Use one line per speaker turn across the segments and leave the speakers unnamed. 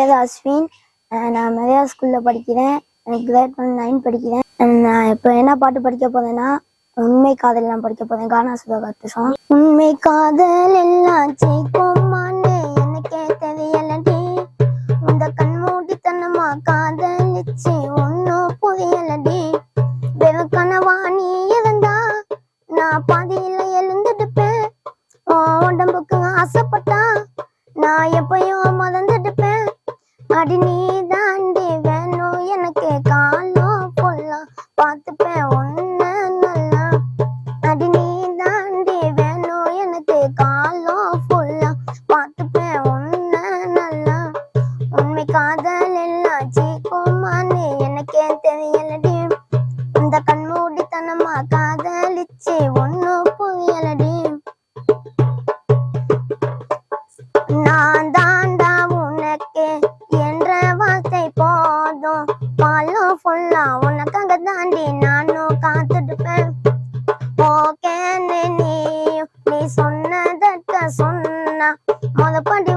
பேர் அஸ்வின். நான் மெரியா ஸ்கூலில் படிக்கிறேன். எனக்கு கிரேட் ஒன் நைன் படிக்கிறேன். நான் இப்போ என்ன பாட்டு படிக்க போறேன்னா உண்மை காதல் நான் படிக்க போறேன். கானா சுதாகர் சாங் உண்மை காதல் எல்லாம் சீக்குமான்னு எனக்கே தெரியலடி இந்த கண்மூடித்தனமா காதலிச்சு ஒன்னும் புரியலடி வெறும் கனவா நீ இருந்தா நான் பாதியில எழுந்துடுப்பேன். உடம்புக்கு ஆசைப்பட்டா நான் எப்பயும் அடி நீ தாண்டி வேணும் எனக்கு காலம் பொல்லாம் பார்த்துப்பேன் ஒன்னு நல்லா. அடி நீ தாண்டி வேணும் எனக்கு காலம் ஃபுல்லா பார்த்துப்பேன் ஒன்னு நல்லா. உண்மை காதல் எல்லாம் சீக்குமான்னு எனக்கே தெரியலடி. இந்த கண்மூடித்தனமா காதலிச்சு ஒன்னும் புரியலடி. సొన్న మొదపటి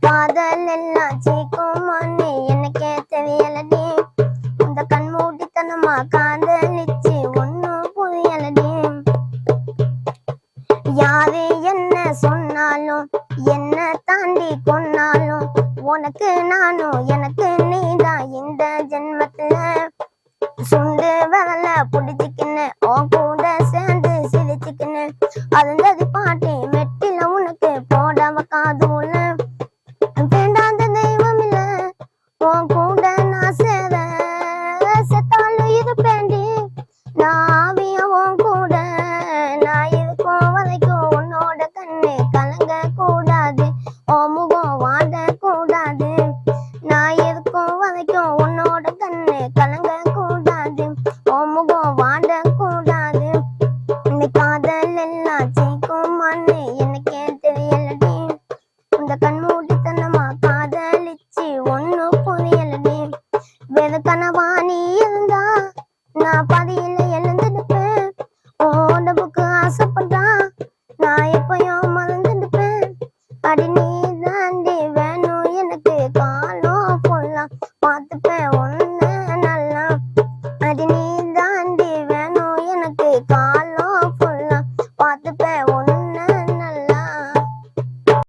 காதல் எல்லாம் சீக்குமான்னு எனக்கே தெரியலடி. இந்த கண்மூடித்தனமா காதலிச்சு ஒன்னும் புரியலடி. யாரு என்ன சொன்னாலும் என்ன தாண்டி கொன்னாலும் உனக்கு நானும் எனக்கு நீதான் இந்த ஜென்மத்துல. சுண்டு வரல புடிச்சுக்கின்னு உன் கூட சேர்ந்து சிரிச்சுக்கின்னு அது செத்தாலும் இருப்பேன்டி. நான் கூட நான் இருக்கும் வரைக்கும் உன்னோட கண்ணு கலங்க கூடாது உன் முகம் வாட கூடாது நான் இருக்கும் வரைக்கும் உன்னோட கண்ணு கலங்க கூடாது உன் முகம் வாட கூடாது இந்த காதல் எல்லாம் சீக்குமான்னு எனக்கே தெரியலடி. இந்த கண்மூடித்தனமா காதலிச்சு ஒன்னும் புரியலடி. நான் பாதியில எழுந்துடுப்பேன் உன் உடம்புக்கு ஆசைப்பட்டா நான் எப்பயும் மறந்துடுப்பேன். அடி